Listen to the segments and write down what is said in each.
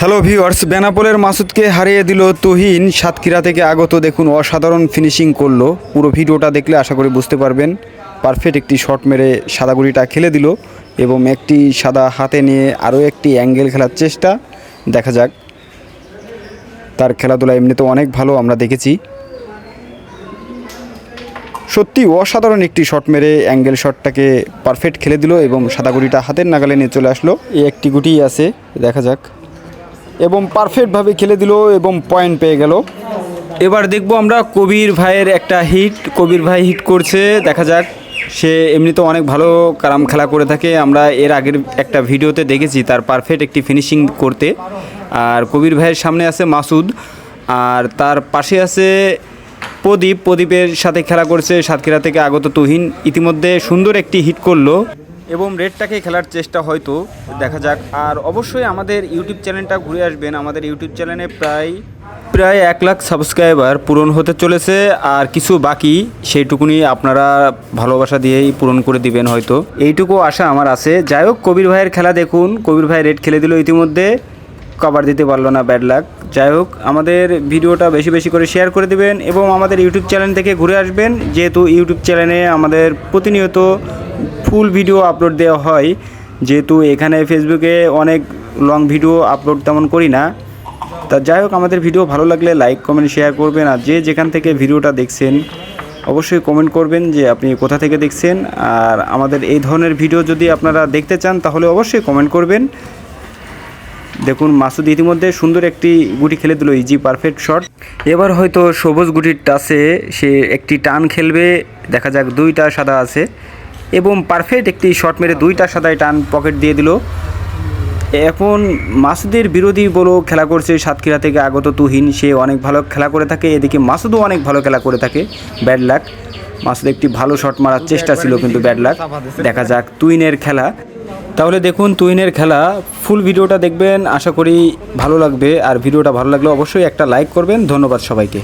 Hello viewers বেনাপোলের মাসুদকে হারিয়ে দিল তুহিন। সাতক্ষীরা থেকে আগত দেখুন অসাধারণ ফিনিশিং করল। পুরো ভিডিওটা দেখলে আশা করি বুঝতে পারবেন। পারফেক্ট একটি শট মেরে সাদাগুড়িটা খেলে দিল এবং একটি সাদা হাতে নিয়ে আরও একটি অ্যাঙ্গেল খেলার চেষ্টা। দেখা যাক। তার খেলাধুলা এমনিতেও অনেক ভালো, আমরা দেখেছি। সত্যি অসাধারণ একটি শট মেরে অ্যাঙ্গেল শটটাকে পারফেক্ট খেলে দিল এবং সাদা গুটিটা হাতের নাগালে নিয়ে চলে আসলো। এই একটি গুটি আছে, দেখা যাক। এবং পারফেক্টভাবে খেলে দিল এবং পয়েন্ট পেয়ে গেল। এবার দেখব আমরা কবির ভাইয়ের একটা হিট কবির ভাই হিট করছে, দেখা যাক। সে এমনিতে অনেক ভালো কারাম খেলা করে থাকে। আমরা এর আগের একটা ভিডিওতে দেখেছি তার পারফেক্ট একটি ফিনিশিং করতে। আর কবির ভাইয়ের সামনে আছে মাসুদ। আর তার পাশে আছে প্রদীপ। প্রদীপের সাথে খেলা করছে সাতক্ষীরা থেকে আগত তুহিন। ইতিমধ্যে সুন্দর একটি হিট করল। এবং রেডটাকে খেলার চেষ্টা হয়তো দেখা যাক। আর অবশ্যই আমাদের ইউটিউব চ্যানেলটা ঘুরে আসবেন। আমাদের ইউটিউব চ্যানেলে প্রায় প্রায় এক লাখ সাবস্ক্রাইবার পূরণ হতে চলেছে। আর কিছু বাকি, সেইটুকুনি আপনারা ভালোবাসা দিয়েই পূরণ করে দিবেন হয়তো। এইটুকু আশা আমার আছে। যাই হোক, কবির ভাইয়ের খেলা দেখুন। কবির ভাই রেড খেলে দিল ইতিমধ্যে। কভার দিতে পারল না, ব্যাড লাক। যাই হোক, আমাদের ভিডিওটা বেশি বেশি করে শেয়ার করে দিবেন এবং আমাদের ইউটিউব চ্যানেল থেকে ঘুরে আসবেন। যেহেতু ইউটিউব চ্যানেলে আমাদের প্রতিনিয়ত ফুল ভিডিও আপলোড দেওয়া হয়। যেহেতু এখানে ফেসবুকে অনেক লং ভিডিও আপলোড তেমন করি না। তা যাই হোক, আমাদের ভিডিও ভালো লাগলে লাইক কমেন্ট শেয়ার করবেন। আর যে যেখান থেকে ভিডিওটা দেখছেন, অবশ্যই কমেন্ট করবেন যে আপনি কোথা থেকে দেখছেন। আর আমাদের এই ধরনের ভিডিও যদি আপনারা দেখতে চান, তাহলে অবশ্যই কমেন্ট করবেন। দেখুন, মাসুদ ইতিমধ্যে সুন্দর একটি গুটি খেলে দিল ইজি পারফেক্ট শট এবার হয়তো সবুজ গুটির টাসে সে একটি টান খেলবে। দেখা যাক দুইটা সাদা আছে। এবং পারফেক্ট একটি শট মেরে দুইটা সাদায় টান পকেট দিয়ে দিল। এখন মাসুদের বিরোধী বলো খেলা করছে সাতক্ষীরা থেকে আগত তুহিন। সে অনেক ভালো খেলা করে থাকে, এদিকে মাসুদও অনেক ভালো খেলা করে থাকে। ব্যাড লাক মাসুদ একটি ভালো শট মারার চেষ্টা ছিল কিন্তু ব্যাড লাক দেখা যাক তুহিনের খেলা। তাহলে দেখুন তুহিনের খেলা। ফুল ভিডিওটা দেখবেন। আশা করি ভালো লাগবে। আর ভিডিওটা ভালো লাগলে অবশ্যই একটা লাইক করবেন। ধন্যবাদ সবাইকে।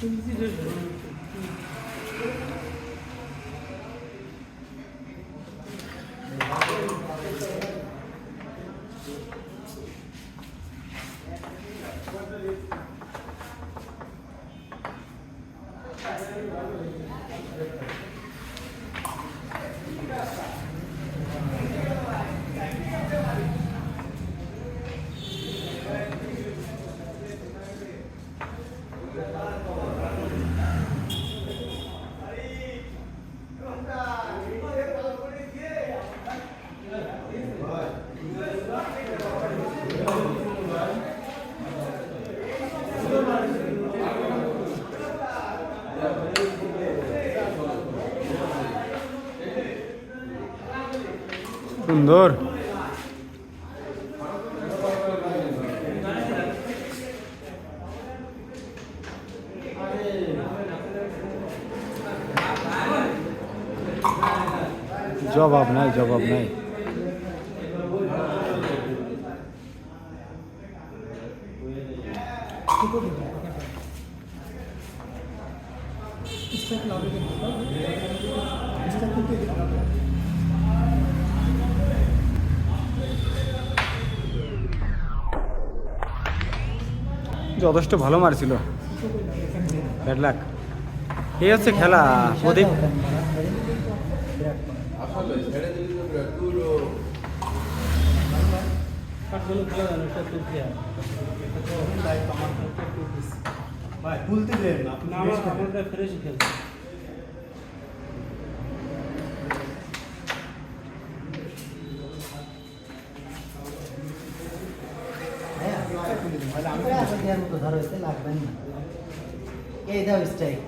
就是这些人。সুন্দর জবাব নাই জবাব নাই যথেষ্ট ভালো মারছিল ব্যাড লাক এই হচ্ছে খেলা প্রদীপ। তুলতে দেন আপনি না আমার ফ্রেশ খেলছে। এই দাও স্ট্রাইক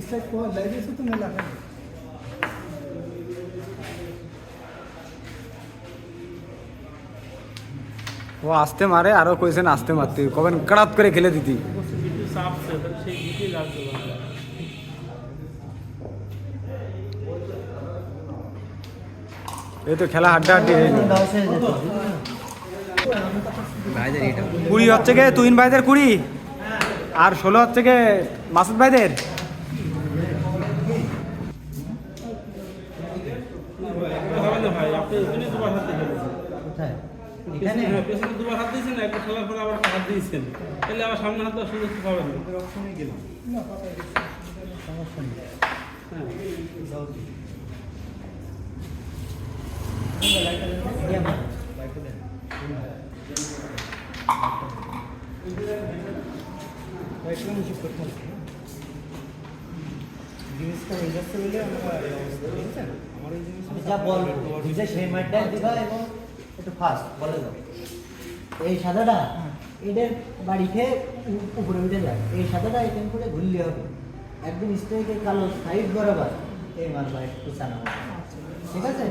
স্ট্রাইক কোয়া লাগিয়েছে তো মেলা ও আসতে মারে আরও কইছেন আসতে মারতে কবেন কড়াত করে খেলে দিতি চাপছে তাহলে সেই দিকে লাগবে এই তো খেলা হাড্ডা হাড্ডি হয়ে কুড়ি হচ্ছে গে তুহিন ভাইদের কুড়ি। আর ষোলো হচ্ছে গে মাসুদ ভাইদের। দুবার হাত দিয়েছেন কোথায়? এখানে? পেছনে দুবার হাত দিয়েছেন একটা খেলার পরে আবার হাত দিয়েছেন তাহলে আবার সামনে হাত দেওয়ার সুযোগ পাবেন না সমস্যা নেই। এই সেই মাঠটা দিবা এবং একটু ফাস্ট বলে দাও। এই সাদাটা এদের বাড়ি খেয়ে উপরে উঠে যায়। এই সাদাটা এখান করে ঘুরলে হবে। একদম স্ট্রেকে কালো সাইড বরাবর এই একটু চানা ঠিক আছে?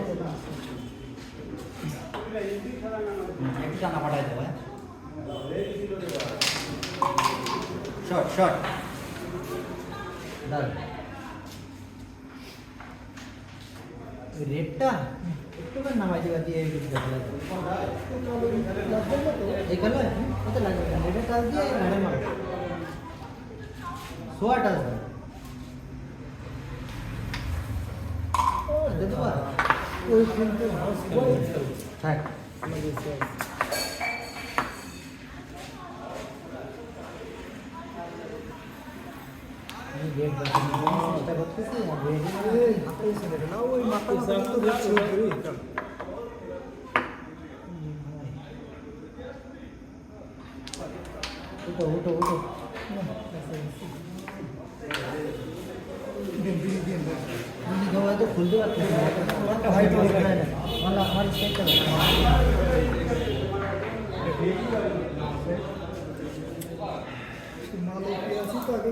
হুম, একটু চানা পাঠাই দেবো শর্ট শর্ট দাঁড়ান। রেটটা একটু করে নামাই কত লাগবে? না রেটে টাচ দিয়ে কিন্তু থাক আমি রেট বাড়ানোর চেষ্টা করতেছি আর রেট না ওই মাথা মাথা তো দেখছি উঠো উঠো উঠো আমি সবাই তো খুলতে পারছি না ভাই তো আমার আমার স্টেটটা মাল উপরে আছে তো আগে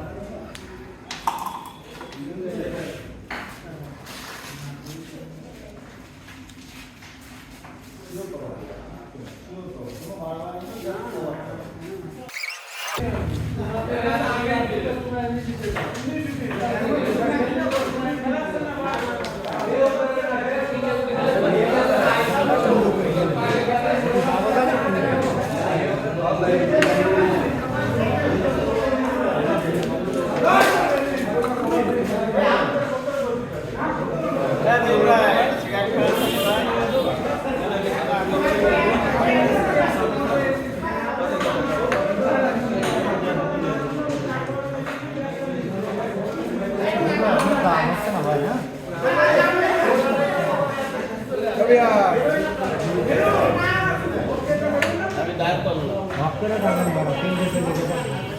করে দাম বাবা তিন দেশে লেগে যাবে